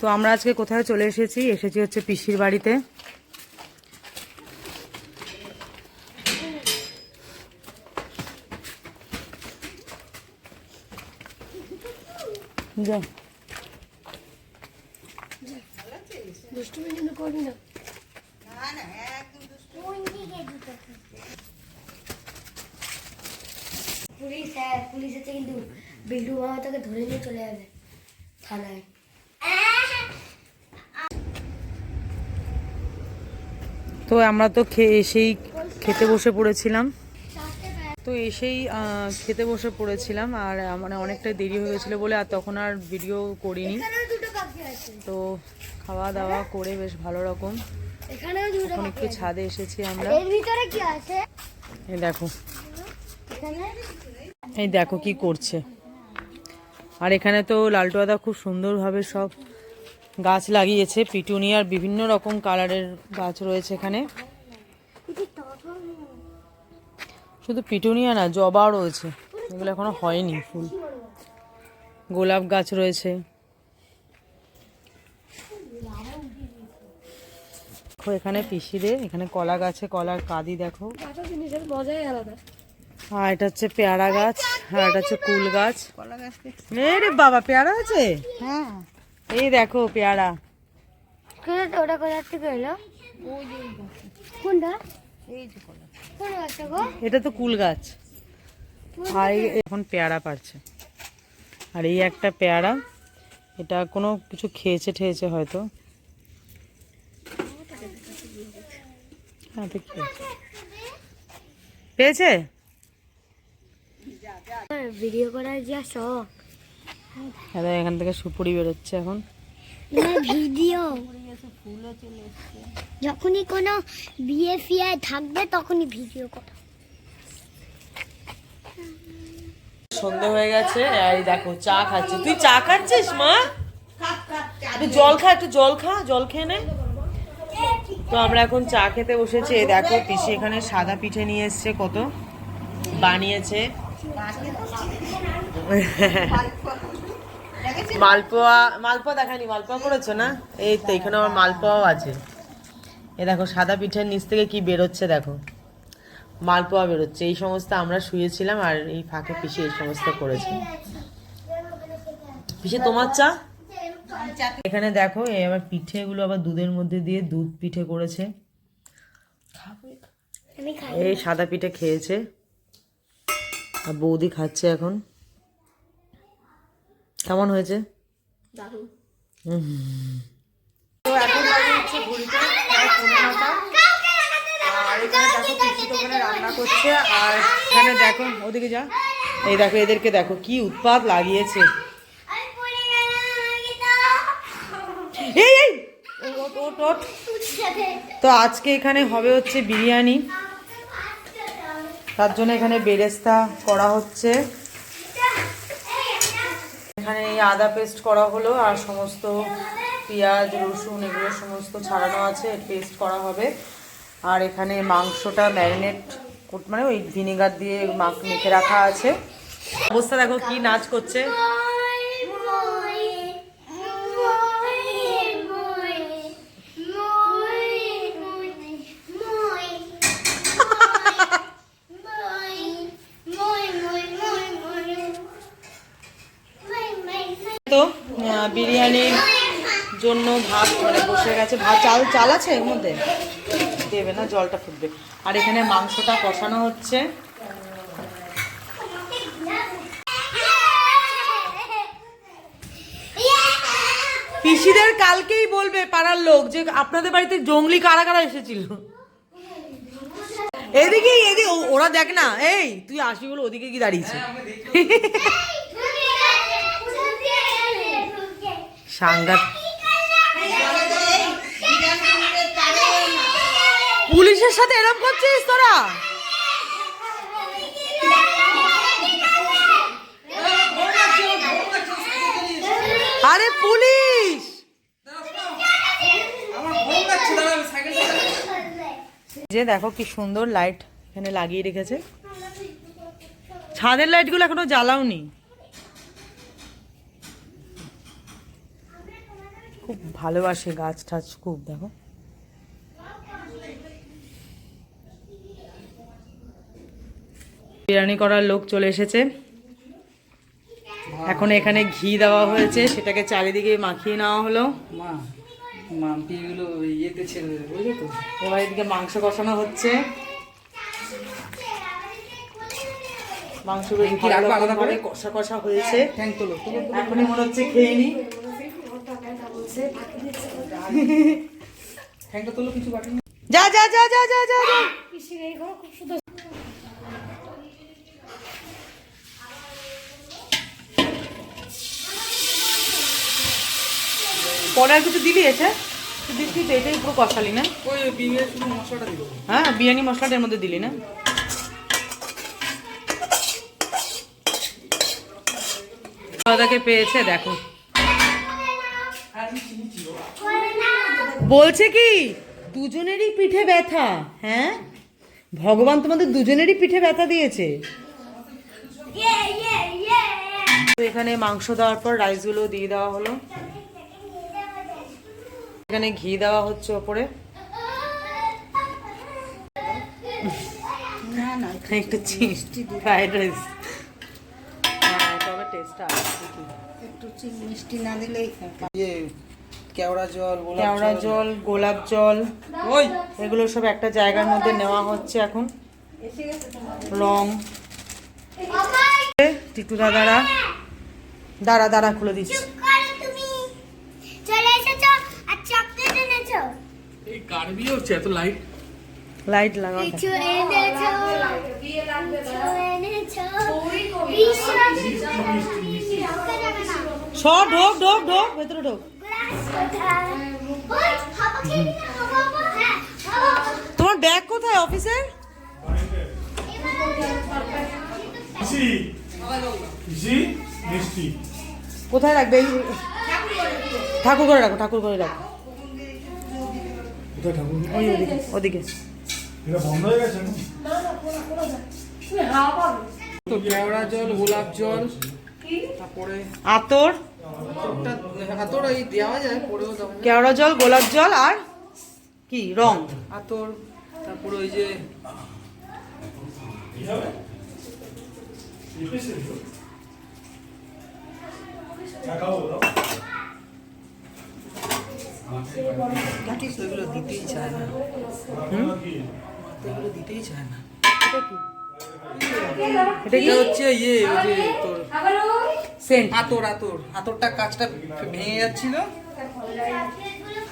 তো আমরা আজকে কোথায় চলে এসেছি? এসেছি হচ্ছে পিসির বাড়িতে। পুলিশ হ্যাঁ পুলিশ কিন্তু বিল্টু বাবা তাকে ধরে নিয়ে চলে যাবে থানায়। তো আমরা তো এসেই খেতে বসে পড়েছিলাম। তো এসেই খেতে বসে পড়েছিলাম আর মানে অনেকটাই দেরি হয়ে গেছিল বলে আর তখন আর ভিডিও করিনি। তো খাওয়া দাওয়া করে বেশ ভালো রকম। একটু ছাদে এসেছি আমরা। এই দেখো। এই দেখো কি করছে। আর এখানে তো লালটু দাদা খুব সুন্দরভাবে সব গাছ লাগিয়েছে পিটুনিয়ার বিভিন্ন রকম কালারের গাছ রয়েছে এখানে। শুধু পিটুনিয়া না জবাও রয়েছে। এগুলো এখনও হয়নি ফুল। গোলাপ গাছ রয়েছে। দেখো এখানে পিসিদের এখানে কলা গাছে কলার কাদি দেখো। আর এটা হচ্ছে পেয়ারা গাছ আর এটা হচ্ছে কুল গাছ। রে বাবা পেয়ারা আছে? হ্যাঁ। এই দেখো পেয়ারা। ওটা কোথা থেকে এলো? কোনটা? এটা তো কুল গাছ। আর এখন পেয়ারা পারছে। আর এই একটা পেয়ারা এটা কোনো কিছু খেয়েছে ঠেয়েছে হয়তো। হ্যাঁ পেয়েছে? ভিডিও করার যা শখ হ্যাঁ এখান থেকে সুপুরি বেরোচ্ছে এখন। ভিডিও। যখনই কোনো বিয়ে ফিয়ে থাকবে তখনই ভিডিও করা। সন্ধে হয়ে গেছে এই দেখো চা খাচ্ছে। তুই চা খাচ্ছিস মা? জল খা একটু জল খা জল খেয়ে নে। তো আমরা এখন চা খেতে বসেছি। এই দেখো পিসি এখানে সাদা পিঠে নিয়ে এসছে কত বানিয়েছে। মালপোয়া মালপোয়া দেখানি মালপোয়া করেছ না? এই তো এখানে আমার মালপোয়াও আছে। এ দেখো সাদা পিঠের নিচ থেকে কি বেরোচ্ছে দেখো। মালপোয়া বেরোচ্ছে। এই সমস্ত আমরা শুয়েছিলাম আর এই ফাঁকে পিসি এই সমস্ত করেছে। পিসে তোমার চা? এখানে দেখো এই আবার পিঠেগুলো আবার দুধের মধ্যে দিয়ে দুধ পিঠে করেছে। এই সাদা পিঠে খেয়েছে। আর বৌদি খাচ্ছে এখন। কেমন হয়েছে? দারুণ। তো এখন বাজে হচ্ছে ঘড়িতে প্রায় পনেরো নটা। আর এখানে দেখো পিসি রান্না করছে আর এখানে দেখো ওদিকে যা। এই দেখো এদেরকে দেখো কি উৎপাত লাগিয়েছে। এই এই। তো আজকে এখানে হবে হচ্ছে বিরিয়ানি। তার জন্য এখানে বেরেস্তা করা হচ্ছে। এখানে এই আদা পেস্ট করা হলো আর সমস্ত পেঁয়াজ, রসুন এগুলো সমস্ত ছাড়ানো আছে পেস্ট করা হবে। আর এখানে মাংসটা ম্যারিনেট মানে ওই ভিনেগার দিয়ে মাখ মেখে রাখা আছে। অবস্থা দেখো কি নাচ করছে। বিরিয়ানির জন্য ভাত মানে বসে গেছে। ভাত চাল চাল আছে এর মধ্যে? দেবে না, জলটা ফুটবে। আর এখানে মাংসটা কষানো হচ্ছে। পিসিদের কালকেই বলবে পাড়ার লোক যে আপনাদের বাড়িতে জঙ্গলি কারা কারা এসেছিল। এদিকে এদিকে ওরা দেখ না। এই, তুই আসবি বলে ওদিকে কি দাঁড়িয়েছে। সাংঘাত পুলিশের সাথে এরম করছিস তোরা? আরে পুলিশ! যে দেখো কি সুন্দর লাইট এখানে লাগিয়ে রেখেছে। ছাদের লাইটগুলো এখনও জ্বালাওনি। খুব ভালোবাসে গাছ টাছ খুব দেখো বিরিয়ানি করার লোক চলে এসেছে এখন এখানে ঘি দেওয়া হয়েছে সেটাকে চারিদিকে মাখিয়ে নেওয়া হলো এদিকে মাংস কষানো হচ্ছে আলাদা কষা কষা হয়েছে। এখনই মনে হচ্ছে খেয়ে নি যা যা যা যা যা যা যা। পরে আর কিছু দিলি এসে? দিচ্ছি তো এটাই পুরো কষালি না? ওই শুধু মশলাটা দিল হ্যাঁ বিরিয়ানি মশলাটা এর মধ্যে দিলি না? দাদাকে পেয়েছে দেখো। বলছে কি? দুজনেরই পিঠে ব্যথা হ্যাঁ? ভগবান তোমাদের দুজনেরই পিঠে ব্যথা দিয়েছে। তো এখানে মাংস দেওয়ার পর রাইসগুলো দিয়ে দেওয়া হলো। এখানে ঘি দেওয়া হচ্ছে ওপরে। না না একটু চিনি ফ্রাইড রাইস হ্যাঁ তবে টেস্টটা। একটু চিনি মিষ্টি না দিলেই ইয়ে কেওড়া জল গোলাপ কেওড়া জল। গোলাপ জল। ওই এগুলো সব একটা জায়গার মধ্যে নেওয়া হচ্ছে এখন। রং। টিটু দাদারা দাঁড়া দাঁড়া খুলে দিচ্ছি। লাইট লাইট লাগাও। কিছু এনেছো। কিছু এনেছো। পিসি স ঢোক ঢোক ঢোক ভেতরে ঢোক। তোমার ব্যাগ কোথায় অফিসের কোথায় রাখবে? এই ঠাকুর করে রাখো ঠাকুর করে রাখো। ওই ওদিকে ওদিকে। এটা বন্ধ হয়ে গেছে না? তো কেওড়া জল গোলাপ জল তারপরে আতর। কেওড়া জল গোলাপ জল আর কি? রং। আতর তারপর ওই যে দিতেই চায় না। কি দিতেই চায় না। এটা কি? এটা হচ্ছে ইয়ে ওই যে তোর সেন্ট। আতর আতর। আতরটা কাজটা ভেঙে যাচ্ছিল।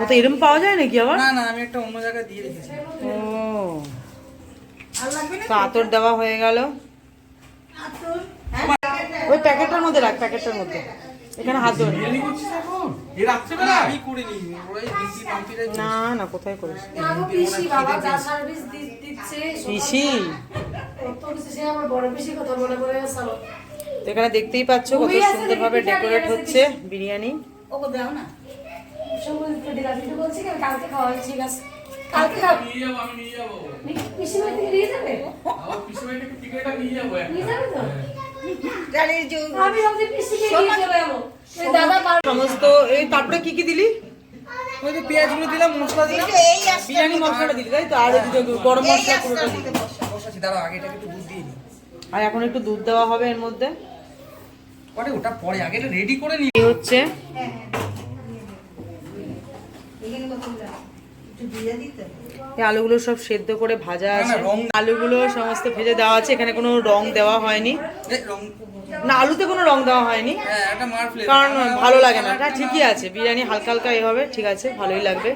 ও তো এরম পাওয়া যায় নাকি আবার? না না আমি একটা অন্য জায়গায় দিয়ে রেখেছি। ও। তো আতর দেওয়া হয়ে গেল। ওই প্যাকেটটার মধ্যে রাখ প্যাকেটটার মধ্যে। এখানে হাত ধরে না না কোথায় করিস? পিসি তো এখানে দেখতেই পাচ্ছ কত সুন্দরভাবে ডেকোরেট হচ্ছে বিরিয়ানি। ওকে দাও না। সমুদ্র দিকে আমি তো বলছি কি আমি কালকে খাওয়া ঠিক কালকে নিয়ে যাব আমি নিয়ে যাব। পিসি থেকে নিয়ে যাবে? আমার থেকে টিকিটটা নিয়ে যাব নিয়ে যাবে তো? জানি যে আমি ভাবছি পিসিকে নিয়ে চলে যাব। ওই দাদা পার সমস্ত এই তারপরে কি কি দিলি? ওই যে পেঁয়াজগুলো দিলাম মশলা দিলাম। বিরিয়ানি মশলাটা দিলি তাই তো? আর গরম মশলা পুরোটা আর এখন একটু দুধ দেওয়া হবে এর মধ্যে। পরে ওটা পরে আগে রেডি করে এই হচ্ছে দিয়ে দিতে? এই আলুগুলো সব সেদ্ধ করে ভাজা আছে। রং- আলুগুলো সমস্ত ভেজে দেওয়া আছে এখানে কোনো রং দেওয়া হয়নি। না আলুতে কোনো রং দেওয়া হয়নি। হ্যাঁ কারণ ভালো লাগে না। এটা ঠিকই আছে বিরিয়ানি হালকা হালকা এ হবে ঠিক আছে ভালোই লাগবে।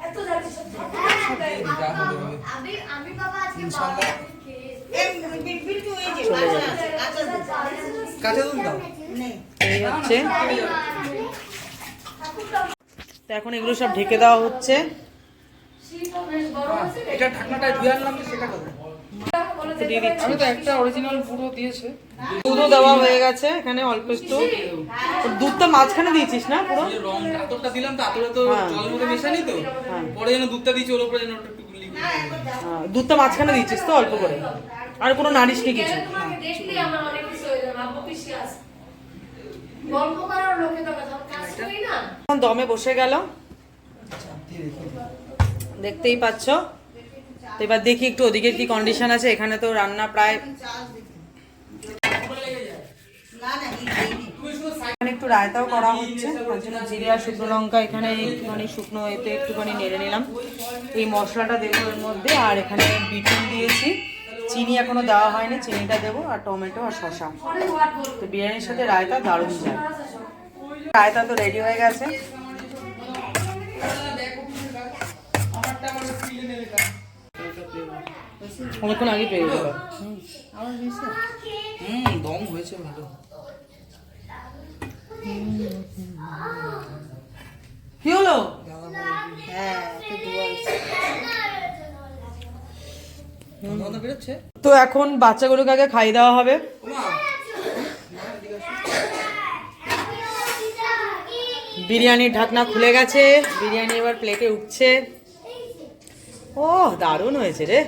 এত জানিস আমি আমি বাবা আজকে হচ্ছে তো এখন এগুলো সব ঢেকে দেওয়া হচ্ছে। শীতও বেশ গরম আছে এটা ঢাকনাটা ধুয়ে আনলাম সেটা দিয়ে দিচ্ছি। তো একটা অরিজিনাল পুরো দিয়েছে। দুধও দেওয়া হয়ে গেছে এখানে অল্প একটু। দুধটা মাঝখানে দিয়েছিস না পুরো? রং আতরটা দিলাম তো আতরে তো হ্যাঁ। মধ্যে মেশানি তো। হ্যাঁ। পরে যেন দুধটা দিয়েছি ওর উপরে যেন হ্যাঁ, দুধটা মাঝখানে দিচ্ছিস তো অল্প করে? আর কোনো নারিশ নি? কিছু দমে বসে গেল। দেখতেই পাচ্ছ। তো এবার দেখি একটু ওদিকে কি কন্ডিশন আছে। এখানে তো রান্না প্রায় একটু রায়তাও করা হচ্ছে। তার জন্য জিরে আর শুকনো লঙ্কা এখানে একটুখানি শুকনো এতে একটুখানি নেড়ে নিলাম। এই মশলাটা দেবো এর মধ্যে। আর এখানে বিটুন দিয়েছি। চিনি এখনও দেওয়া হয়নি, চিনিটা দেবো আর টমেটো আর শসা। তো বিরিয়ানির সাথে রায়তা দারুণ যায়। রায়তা তো রেডি হয়ে গেছে। অনেকক্ষণ আগে পেয়ে গেল হুম, দম হয়েছে ভালো। কি হলো? হ্যাঁ তো এখন বাচ্চাগুলোকে আগে খাই দেওয়া হবে। বিরিয়ানির ঢাকনা খুলে গেছে। বিরিয়ানি এবার প্লেটে উঠছে। ও দারুণ হয়েছে রে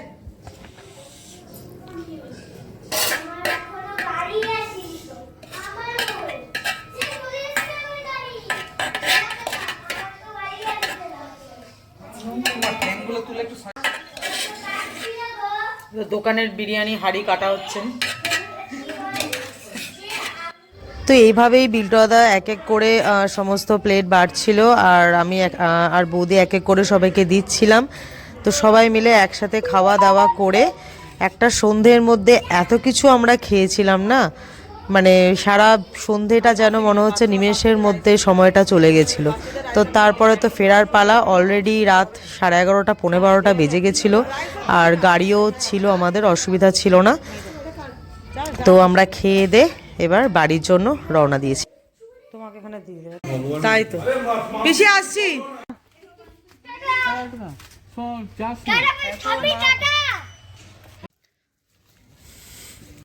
ঠ্যাংগুলো তুলে একটু সাইড তো দোকানের বিরিয়ানি হাড়ি কাটা হচ্ছেন তো এইভাবেই বিল্টদা এক এক করে সমস্ত প্লেট বাড়ছিল আর আমি আর বৌদি এক এক করে সবাইকে দিচ্ছিলাম। তো সবাই মিলে একসাথে খাওয়া দাওয়া করে একটা সন্ধ্যের মধ্যে এত কিছু আমরা খেয়েছিলাম না? মানে সারা সন্ধেটা যেন মনে হচ্ছে নিমেষের মধ্যে সময়টা চলে গেছিল। তো তারপরে তো ফেরার পালা অলরেডি রাত সাড়ে এগারোটা পনেরো বারোটা বেজে গেছিল। আর গাড়িও ছিল আমাদের অসুবিধা ছিল না। তো আমরা খেয়ে দে এবার বাড়ির জন্য রওনা দিয়েছি। তোমাকে এখানে দিয়ে দেবে। তাই তো। পিসি আসছি।